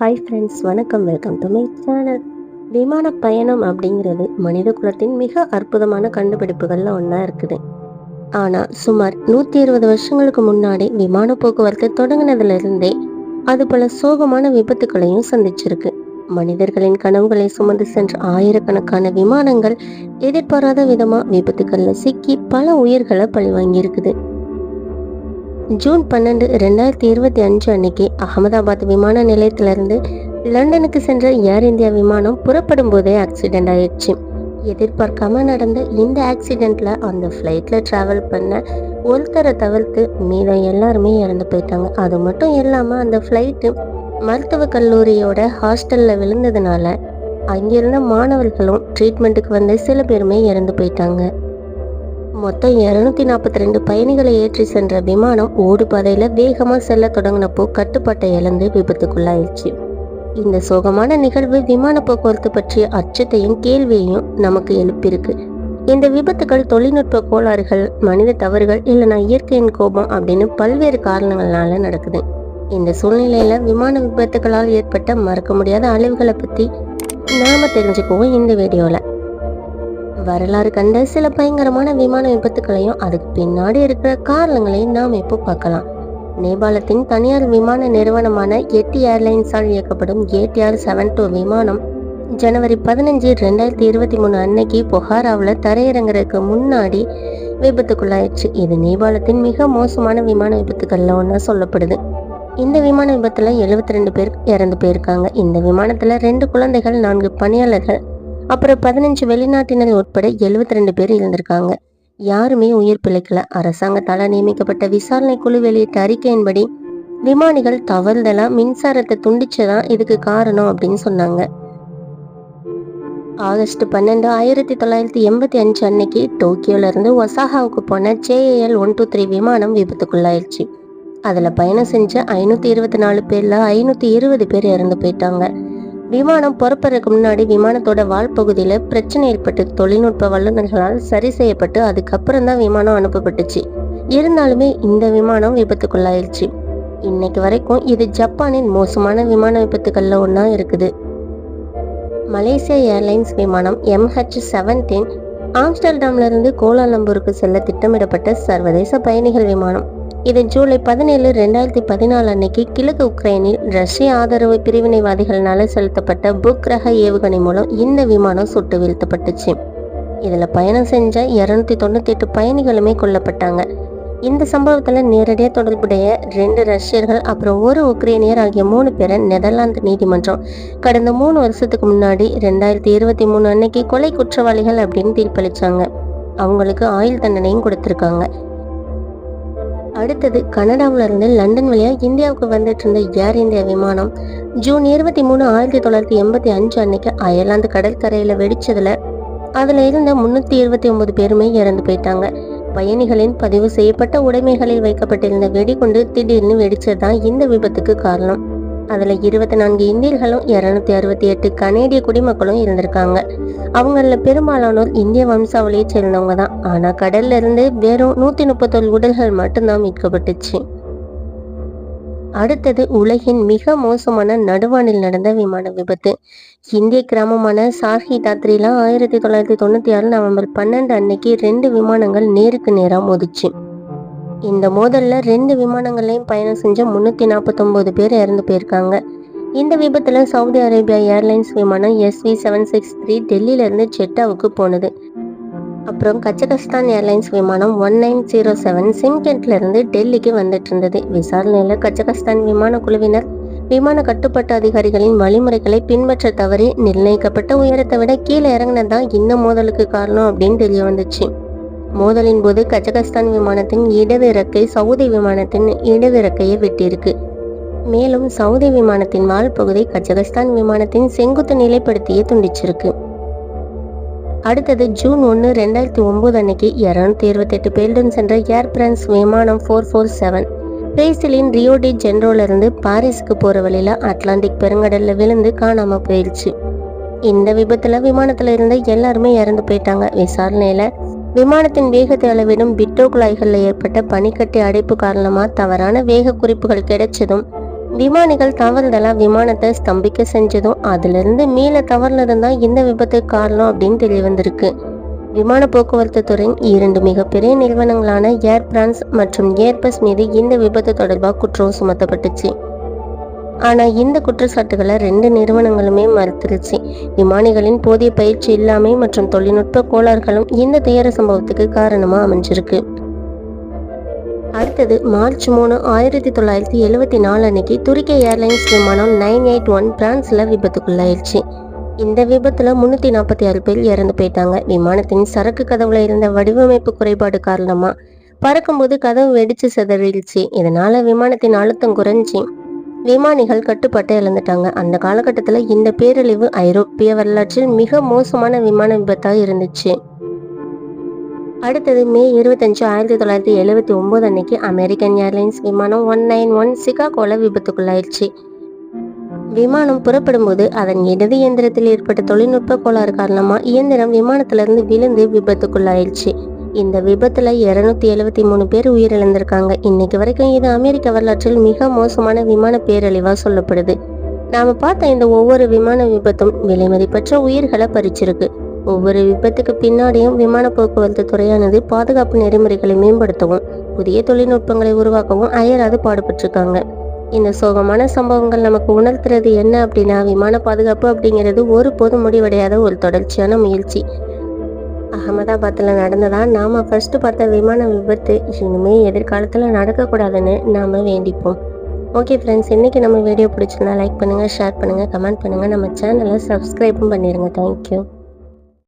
Hi friends வணக்கம் welcome to my channel விமான பயணம் அப்படிங்கிறது மனித குலத்தின் மிக அற்புதமான கண்டுபிடிப்புகளில் ஒன்றா இருக்குது. ஆனால் சுமார் நூற்றி இருபது வருஷங்களுக்கு முன்னாடி விமான போக்குவரத்து தொடங்கினதுலேருந்தே அது பல சோகமான விபத்துக்களையும் சந்திச்சிருக்கு. மனிதர்களின் கனவுகளை சுமந்து சென்ற ஆயிரக்கணக்கான விமானங்கள் எதிர்பாராத விதமாக விபத்துக்களில் சிக்கி பல உயிர்களை பழிவாங்கியிருக்குது. ஜூன் பன்னெண்டு ரெண்டாயிரத்தி இருபத்தி அஞ்சு அன்னைக்கு அகமதாபாத் விமான நிலையத்திலிருந்து லண்டனுக்கு சென்ற ஏர் இந்தியா விமானம் புறப்படும் போதே ஆக்சிடென்ட் ஆயிடுச்சு. எதிர்பார்க்காம நடந்த இந்த ஆக்சிடெண்ட்டில் அந்த ஃப்ளைட்ல டிராவல் பண்ண ஒருத்தரை தவிர்த்து மீதம் எல்லாருமே இறந்து போயிட்டாங்க. அது மட்டும் இல்லாமல் அந்த ஃப்ளைட்டு மருத்துவ கல்லூரியோட ஹாஸ்டல்ல விழுந்ததுனால அங்கிருந்த மாணவர்களும் ட்ரீட்மெண்ட்டுக்கு வந்து சில பேருமே இறந்து போயிட்டாங்க. மொத்தம் இரநூத்தி நாற்பத்தி ரெண்டு பயணிகளை ஏற்றி சென்ற விமானம் ஓடுபாதையில் வேகமாக செல்ல தொடங்கினப்போ கட்டுப்பாட்டை இழந்து விபத்துக்குள்ளாயிடுச்சு. இந்த சோகமான நிகழ்வு விமான போக்குவரத்து பற்றிய அச்சத்தையும் கேள்வியையும் நமக்கு எழுப்பியிருக்கு. இந்த விபத்துகள் தொழில்நுட்ப கோளாறுகள் மனித தவறுகள் இல்லைனா இயற்கையின் கோபம் அப்படின்னு பல்வேறு காரணங்களால நடக்குது. இந்த சூழ்நிலையில விமான விபத்துகளால் ஏற்பட்ட மறக்க முடியாத அழிவுகளை பத்தி நாம தெரிஞ்சுக்குவோம் இந்த வீடியோவில் வரலாறு கண்ட சில பயங்கரமான விமான விபத்துக்களையும் அதுக்கு பின்னாடி இருக்கிற காரணங்களையும் நாம் இப்போ பார்க்கலாம். நேபாளத்தின் தனியார் விமான நிறுவனமான எட்டி ஏர்லைன்ஸால் இயக்கப்படும் ஏடிஆர் செவன் டூ விமானம் ஜனவரி பதினஞ்சு ரெண்டாயிரத்தி இருபத்தி மூணு அன்னைக்கு பொஹாராவில் தரையிறங்குறதுக்கு முன்னாடி விபத்துக்குள்ளாயிடுச்சு. இது நேபாளத்தின் மிக மோசமான விமான விபத்துக்களில் ஒன்றா சொல்லப்படுது. இந்த விமான விபத்தில் எழுபத்தி ரெண்டு பேர் இறந்து போயிருக்காங்க. இந்த விமானத்தில் ரெண்டு குழந்தைகள் நான்கு பணியாளர்கள் அப்புறம் பதினஞ்சு வெளிநாட்டினர் உட்பட எழுபத்தி ரெண்டு பேர் இருந்திருக்காங்க யாருமே உயிர் பிழைக்கல. அரசாங்கத்தால நியமிக்கப்பட்ட விசாரணை குழு வெளியிட்ட அறிக்கையின்படி விமானிகள் தவறுதலா மின்சாரத்தை துண்டிச்சதான் இதுக்கு காரணம் அப்படின்னு சொன்னாங்க. ஆகஸ்ட் பன்னெண்டு ஆயிரத்தி தொள்ளாயிரத்தி எண்பத்தி அஞ்சு அன்னைக்கு டோக்கியோல இருந்து ஒசாகாவுக்கு போன ஜேஏஎல் ஒன் டூ த்ரீ விமானம் விபத்துக்குள்ளாயிடுச்சு. அதுல பயணம் செஞ்ச ஐநூத்தி இருபத்தி நாலு பேர்ல ஐநூத்தி இருபது பேர் இறந்து போயிட்டாங்க. விமானம் புறப்படுறதுக்கு முன்னாடி விமானத்தோட வால் பகுதியில் பிரச்சனை ஏற்பட்டு தொழில்நுட்ப வல்லுநர்களால் சரி செய்யப்பட்டு அதுக்கப்புறம் தான் விமானம் அனுப்பப்பட்டுச்சு. இருந்தாலுமே இந்த விமானம் விபத்துக்குள்ளாயிருச்சு. இன்னைக்கு வரைக்கும் இது ஜப்பானின் மோசமான விமான விபத்துக்களில் ஒன்றா இருக்குது. மலேசியா ஏர்லைன்ஸ் விமானம் எம்ஹெச் செவன்டீன் ஆம்ஸ்டர்டாம்லேருந்து கோலாலம்பூருக்கு செல்ல திட்டமிடப்பட்ட சர்வதேச பயணிகள் விமானம். இது ஜூலை பதினேழு ரெண்டாயிரத்தி பதினாலு அன்னைக்கு கிழக்கு உக்ரைனில் ரஷ்ய ஆதரவு பிரிவினைவாதிகளால் செலுத்தப்பட்ட புக் ரக ஏவுகணை மூலம் இந்த விமானம் சுட்டு வீழ்த்தப்பட்டுச்சு. இதில் பயணம் செஞ்ச இரநூத்தி தொண்ணூத்தி எட்டு பயணிகளுமே கொல்லப்பட்டாங்க. இந்த சம்பவத்தில் நேரடியாக தொடர்புடைய ரெண்டு ரஷ்யர்கள் அப்புறம் ஒரு உக்ரைனியர் ஆகிய மூணு பேரை நெதர்லாந்து நீதிமன்றம் கடந்த மூணு வருஷத்துக்கு முன்னாடி ரெண்டாயிரத்தி இருபத்தி மூணு அன்னைக்கு கொலை குற்றவாளிகள் அப்படின்னு தீர்ப்பளிச்சாங்க. அவங்களுக்கு ஆயுள் தண்டனையும் கொடுத்துருக்காங்க. அடுத்தது கனடாவில் இருந்து லண்டன் வழியா இந்தியாவுக்கு வந்துட்டு இருந்த ஏர் இந்தியா விமானம் ஜூன் இருபத்தி மூணு ஆயிரத்தி தொள்ளாயிரத்தி எண்பத்தி அஞ்சு அன்னைக்கு அயர்லாந்து கடற்கரையில் வெடிச்சதுல அதில் இருந்த முன்னூற்றி இருபத்தி ஒன்பது பேருமே இறந்து போயிட்டாங்க. பயணிகளின் பதிவு செய்யப்பட்ட உடைமைகளில் வைக்கப்பட்டிருந்த வெடிகுண்டு திடீர்னு வெடிச்சதுதான் இந்த விபத்துக்கு காரணம். அதில் இருபத்தி நான்கு இந்தியர்களும் இரநூத்தி அறுபத்தி எட்டு கனேடிய குடிமக்களும் இருந்திருக்காங்க. அவங்களில் பெரும்பாலானோர் இந்திய வம்சாவளியை சேர்ந்தவங்க தான். ஆனால் கடல்ல இருந்து வெறும் நூத்தி முப்பத்தொரு உடல்கள் மட்டும்தான் மீட்கப்பட்டுச்சு. அடுத்தது உலகின் மிக மோசமான நடுவானில் நடந்த விமான விபத்து. இந்திய கிராமமான சார்ஹி தாத்ரிலாம் ஆயிரத்தி தொள்ளாயிரத்தி தொண்ணூத்தி ஆறு நவம்பர் பன்னெண்டு அன்னைக்கு ரெண்டு விமானங்கள் நேருக்கு நேராக மோதிச்சு. இந்த மோதலில் ரெண்டு விமானங்களையும் பயணம் செஞ்ச முந்நூற்றி நாற்பத்தொம்போது பேர் இறந்து போயிருக்காங்க. இந்த விபத்தில் சவுதி அரேபியா ஏர்லைன்ஸ் விமானம் எஸ்வி செவன் சிக்ஸ் த்ரீ டெல்லியிலேருந்து செட்டாவுக்கு ஜெட்டாவுக்கு போனது. அப்புறம் கஜகஸ்தான் ஏர்லைன்ஸ் விமானம் ஒன் நைன் ஜீரோ செவன் சிம்கெட்லேருந்து டெல்லிக்கு வந்துட்டு இருந்தது. விசாரணையில் கஜகஸ்தான் விமான குழுவினர் விமான கட்டுப்பாட்டு அதிகாரிகளின் வழிமுறைகளை பின்பற்ற தவறி நிர்ணயிக்கப்பட்ட உயரத்தை விட கீழே இறங்கினதான் இந்த மோதலுக்கு காரணம் அப்படின்னு தெரிய வந்துச்சு. மோதலின் போது கஜகஸ்தான் விமானத்தின் இடது இறக்கை சவுதி விமானத்தின் இடது இறக்கையை விட்டிருக்கு மேலும் சவுதி விமானத்தின் வால் பகுதி கஜகஸ்தான் விமானத்தின் செங்குத்து நிலைப்படுத்தியே துண்டிச்சிருக்கு. அடுத்தது ஜூன் ஒன்று ரெண்டாயிரத்தி ஒன்பது அன்னைக்கு இரநூத்தி இருபத்தெட்டு பேருடன் சென்ற ஏர் பிரான்ஸ் விமானம் ஃபோர் ஃபோர் செவன் பிரேசிலின் ரியோ டி ஜென்ரோல இருந்து பாரிஸுக்கு போகிற வழியில் அட்லாண்டிக் பெருங்கடலில் விழுந்து காணாமல் போயிடுச்சு இந்த விபத்தில் விமானத்தில் இருந்த எல்லாருமே இறந்து போயிட்டாங்க. விசாரணையில் விமானத்தின் வேகத்தை அளவிடும் பிட்டோ குழாய்களில் ஏற்பட்ட பனிக்கட்டி அடைப்பு காரணமாக தவறான வேக குறிப்புகள் கிடைச்சதும் விமானிகள் தவறுதலாக விமானத்தை ஸ்தம்பிக்க செஞ்சதும் அதிலிருந்து மீள தவறுல இருந்தால் இந்த விபத்து காரணம் அப்படின்னு தெரிய வந்திருக்கு விமான போக்குவரத்து துறை இரண்டு மிகப்பெரிய நிறுவனங்களான ஏர் பிரான்ஸ் மற்றும் ஏர்பஸ் மீது இந்த விபத்து தொடர்பாக குற்றம் சுமத்தப்பட்டுச்சு. ஆனால் இந்த குற்றச்சாட்டுகளை ரெண்டு நிறுவனங்களுமே மறுத்துருச்சு. விமானிகளின் போதிய பயிற்சி இல்லாமை மற்றும் தொழில்நுட்ப கோளாறுகளும் இந்த துயர சம்பவத்துக்கு காரணமாக அமைஞ்சிருக்கு. அடுத்தது மார்ச் மூணு ஆயிரத்தி தொள்ளாயிரத்தி எழுவத்தி நாலு அன்னைக்கு துருக்கி ஏர்லைன்ஸ் விமானம் நைன் எயிட் ஒன் பிரான்ஸில் விபத்துக்குள்ளாயிருச்சு இந்த விபத்தில் முந்நூற்றி நாற்பத்தி ஆறு பேர் இறந்து போயிட்டாங்க. விமானத்தின் சரக்கு கதவுல இருந்த வடிவமைப்பு குறைபாடு காரணமாக பறக்கும்போது கதவு வெடிச்சு சிதறிடுச்சு. இதனால விமானத்தின் அழுத்தம் குறைஞ்சி விமானிகள் கட்டுப்பட்டு இழந்துட்டாங்க. அந்த காலகட்டத்தில் இந்த பேரழிவு ஐரோப்பிய வரலாற்றில் மிக மோசமான விமான விபத்தாக இருந்துச்சு. அடுத்தது மே இருபத்தஞ்சு ஆயிரத்தி தொள்ளாயிரத்தி எழுபத்தி ஒன்பது அன்னைக்கு அமெரிக்கன் ஏர்லைன்ஸ் விமானம் ஒன் நைன் ஒன் சிகாகோல விபத்துக்குள்ளாயிருச்சு விமானம் புறப்படும் போது அதன் இடது இயந்திரத்தில் ஏற்பட்ட தொழில்நுட்ப கோளாறு காரணமாக இயந்திரம் விமானத்திலிருந்து விழுந்து விபத்துக்குள்ளாயிருச்சு இந்த விபத்துல இருநூத்தி எழுபத்தி மூணு பேர் உயிரிழந்திருக்காங்க. இன்னைக்கு வரைக்கும் இது அமெரிக்க வரலாற்றில் மிக மோசமான விமான பேரழிவா சொல்லப்படுது. நாம பார்த்த இந்த ஒவ்வொரு விமான விபத்தும் விலைமதிப்பற்ற உயிர்களை பறிச்சிருக்கு. ஒவ்வொரு விபத்துக்கு பின்னாடியும் விமான போக்குவரத்து துறையானது பாதுகாப்பு நெறிமுறைகளை மேம்படுத்தவும் புதிய தொழில்நுட்பங்களை உருவாக்கவும் அயராது பாடுபட்டிருக்காங்க. இந்த சோகமான சம்பவங்கள் நமக்கு உணர்த்துறது என்ன அப்படின்னா விமான பாதுகாப்பு அப்படிங்கிறது ஒருபோதும் முடிவடையாத ஒரு தொடர்ச்சியான முயற்சி. அகமதாபாத்தில் நடந்ததா? நாம் ஃபஸ்ட்டு பார்த்த விமான விபத்து இனிமே எதிர்காலத்தில் நடக்கக்கூடாதுன்னு நாம் வேண்டிப்போம். ஓகே ஃப்ரெண்ட்ஸ் இன்றைக்கி நம்ம வீடியோ பிடிச்சிருந்தா லைக் பண்ணுங்கள் ஷேர் பண்ணுங்கள் கமெண்ட் பண்ணுங்கள் நம்ம சேனலை சப்ஸ்கிரைபும் பண்ணிடுங்க தேங்க்யூ